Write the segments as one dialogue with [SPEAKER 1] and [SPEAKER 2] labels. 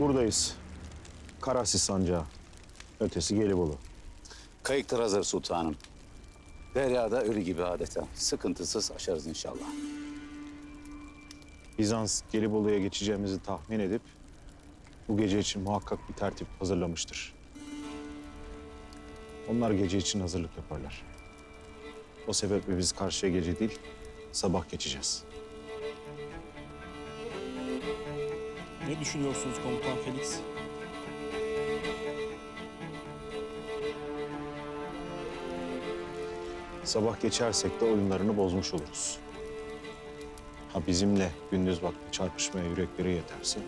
[SPEAKER 1] Buradayız. Karasis sancağı. Ötesi Gelibolu.
[SPEAKER 2] Kayıklar hazır sultanım. Deryada ölü gibi adeta. Sıkıntısız aşarız inşallah.
[SPEAKER 1] Bizans Gelibolu'ya geçeceğimizi tahmin edip bu gece için muhakkak bir tertip hazırlamıştır. Onlar gece için hazırlık yaparlar. O sebeple biz karşıya gece değil, sabah geçeceğiz.
[SPEAKER 3] Ne düşünüyorsunuz komutan Felix?
[SPEAKER 1] Sabah geçersek de oyunlarını bozmuş oluruz. Ha bizimle gündüz vakti çarpışmaya yürekleri yeterse...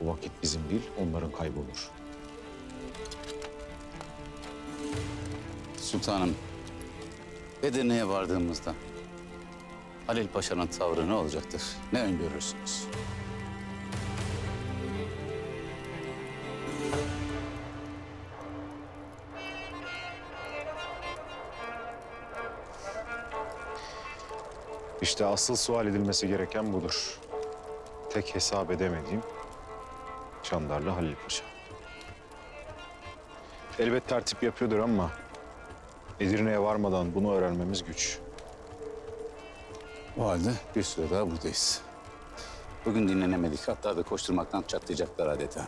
[SPEAKER 1] ...bu vakit bizim değil, onların kaybolur.
[SPEAKER 2] Sultanım, Edirne'ye vardığımızda Halil Paşa'nın tavrı ne olacaktır? Ne öngörürsünüz?
[SPEAKER 1] İşte asıl sual edilmesi gereken budur. Tek hesap edemediğim Çandarlı Halil Paşa. Elbet tertip yapıyordur ama Edirne'ye varmadan bunu öğrenmemiz güç.
[SPEAKER 2] O halde bir süre daha buradayız. Bugün dinlenemedik. Hatta da koşturmaktan çatlayacaklar adeta.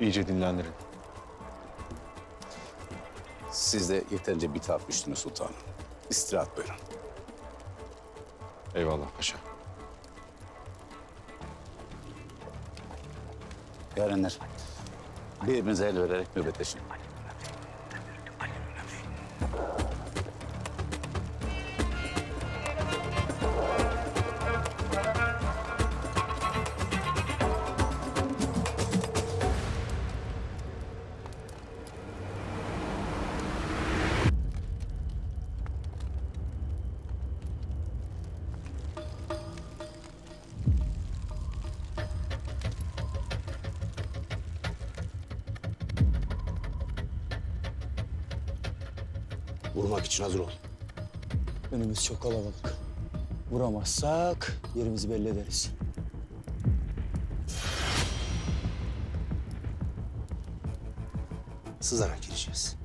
[SPEAKER 1] İyice dinlendirin.
[SPEAKER 2] Siz de yeterince bitap düştünüz sultanım. İstirahat buyurun.
[SPEAKER 1] Eyvallah paşa.
[SPEAKER 2] Yarenler, birbirinize el vererek nöbetleşin.
[SPEAKER 4] Vurmak için hazır ol.
[SPEAKER 3] Önümüz çok kalabalık. Vuramazsak yerimizi belli ederiz.
[SPEAKER 4] Sızarak gireceğiz.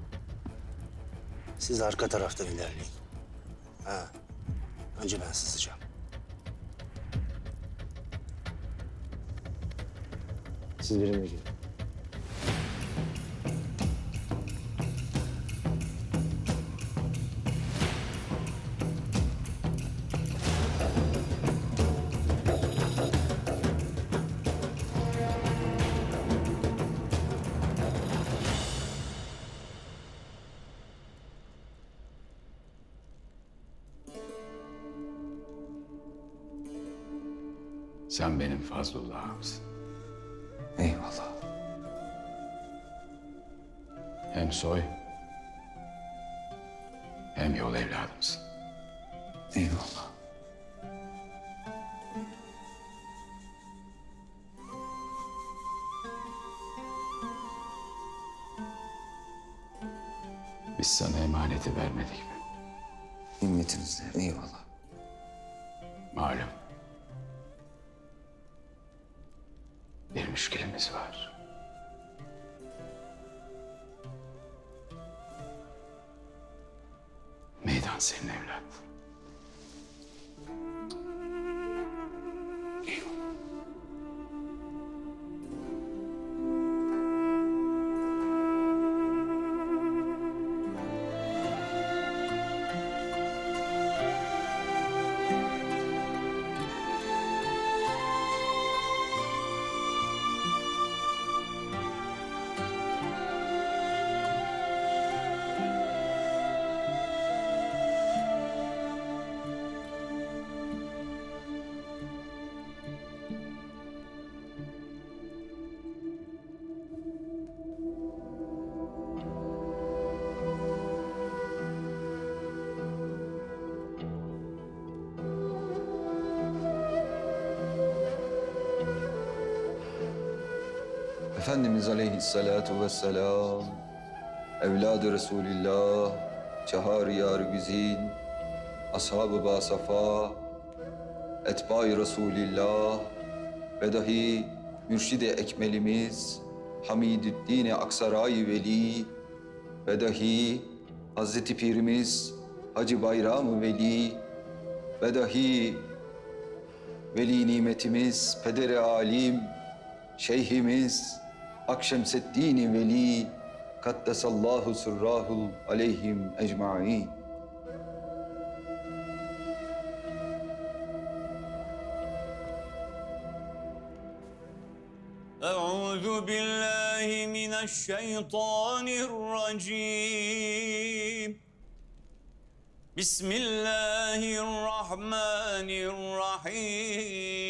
[SPEAKER 4] Siz arka taraftan ilerleyin. Ha. Önce ben sızacağım. Siz benimle gelin.
[SPEAKER 2] Sen benim Fazlullah'ımsın.
[SPEAKER 4] Eyvallah.
[SPEAKER 2] Hem soy hem yol evladımsın.
[SPEAKER 4] Eyvallah.
[SPEAKER 2] Biz sana emaneti vermedik mi?
[SPEAKER 4] Himmetinizle eyvallah.
[SPEAKER 2] Müşkilimiz var. Meydan senin evlat.
[SPEAKER 5] Efendimiz aleyhissalatu vesselam, evladı Resulillah, çahar yar güzin, ashab-ı basafa, etba-i Resulillah, ve dahi mürşidi ekmelimiz Hamidüddin Aksaray Veli ve dahi Hazreti Pirimiz Hacı Bayram Veli ve dahi Veli nimetimiz Pederi Alim Şeyhimiz Akşemseddin Veli Kaddesallahu sırrahul aleyhim ecmaîn.
[SPEAKER 6] أعوذ بالله من الشيطان الرجيم بسم الله الرحمن الرحيم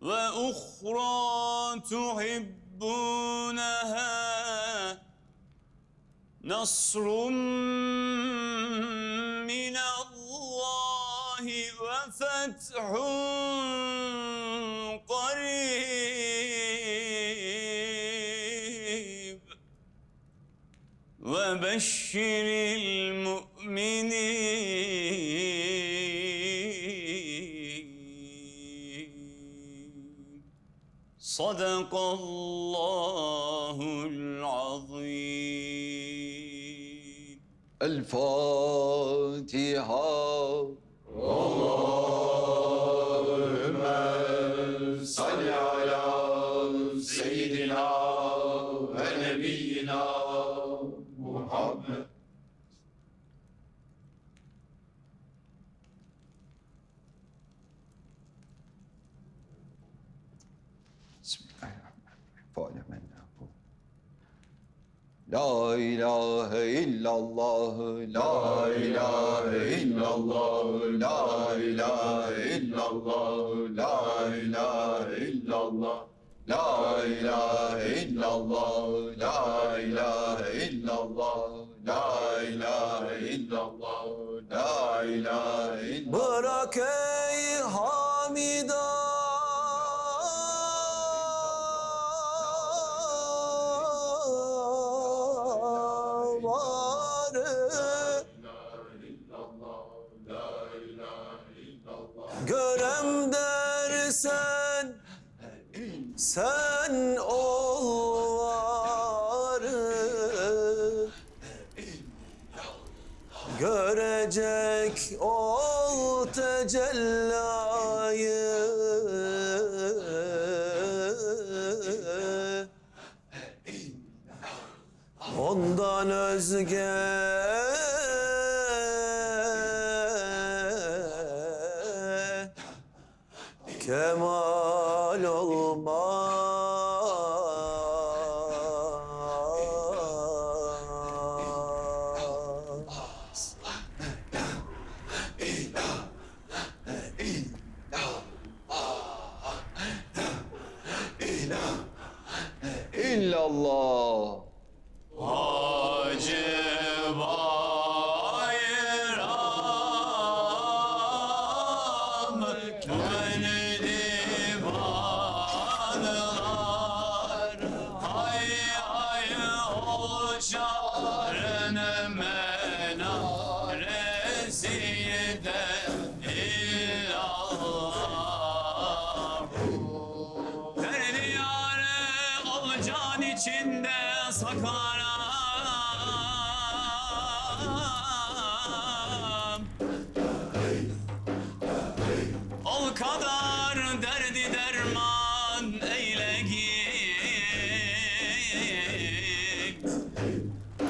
[SPEAKER 6] وأخرى تحبونها نصر من الله وفتح قريب. وبشر المؤمنين
[SPEAKER 5] Fatiha. Bismillahirrahmanirrahim. La ilahe illallah, la ilahe illallah, la ilahe illallah, la ilahe illallah. La ilahe illallah, la ilahe illallah, la ilahe illallah, la ilahe illallah.
[SPEAKER 6] Bırak Görem dersen sen ol varım Görecek ol tecellayı. Ondan özge
[SPEAKER 5] İllallah.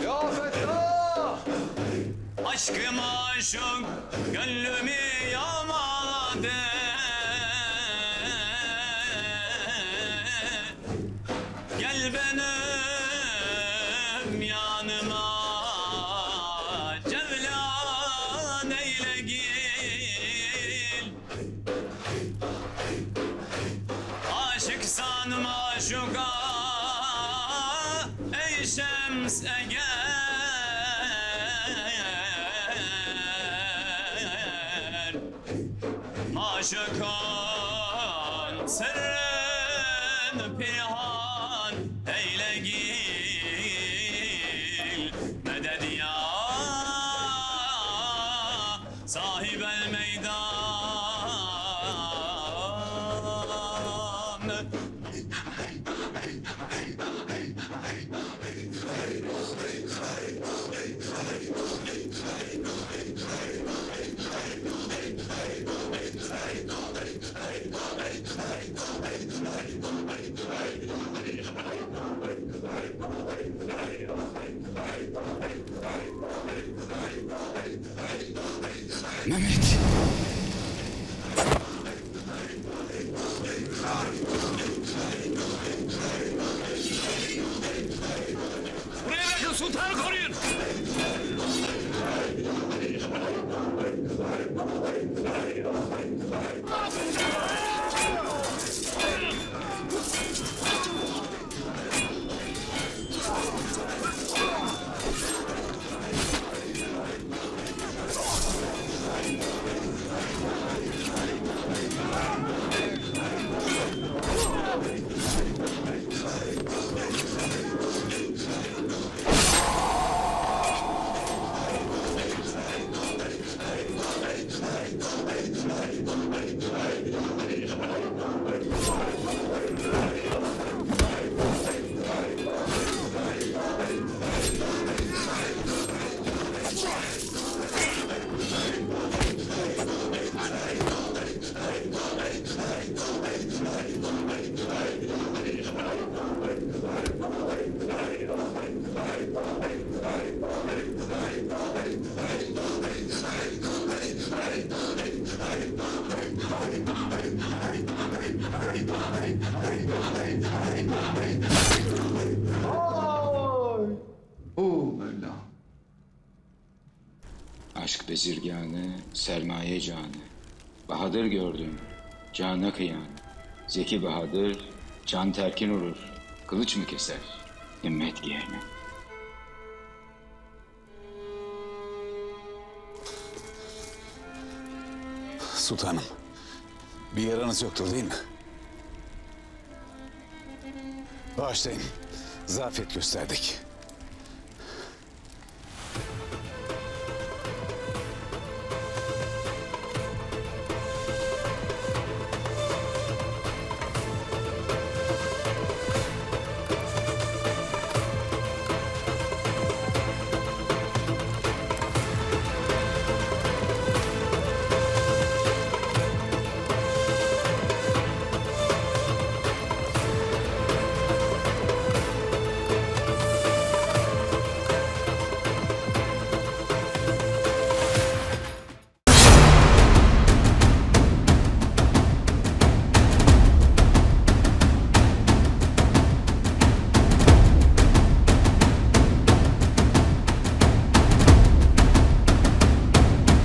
[SPEAKER 5] Ya Fettah!
[SPEAKER 6] Aşkım aşık gönlümü yağmaladı şems eğer Maşukan sırrın pihan eyle gil. Medet ya sahib el meydan
[SPEAKER 2] Mehmet.
[SPEAKER 6] Buraya bakın sultanı koruyun.
[SPEAKER 5] Oh Mevla.
[SPEAKER 7] Aşk bezirganı, sermaye canı. Bahadır gördüm, cana kıyan. Zeki Bahadır, can terkin olur. Kılıç mı keser, himmet giyene.
[SPEAKER 2] Sultanım. Bir yaranız yoktur değil mi? Bağışlayın. Zafiyet gösterdik.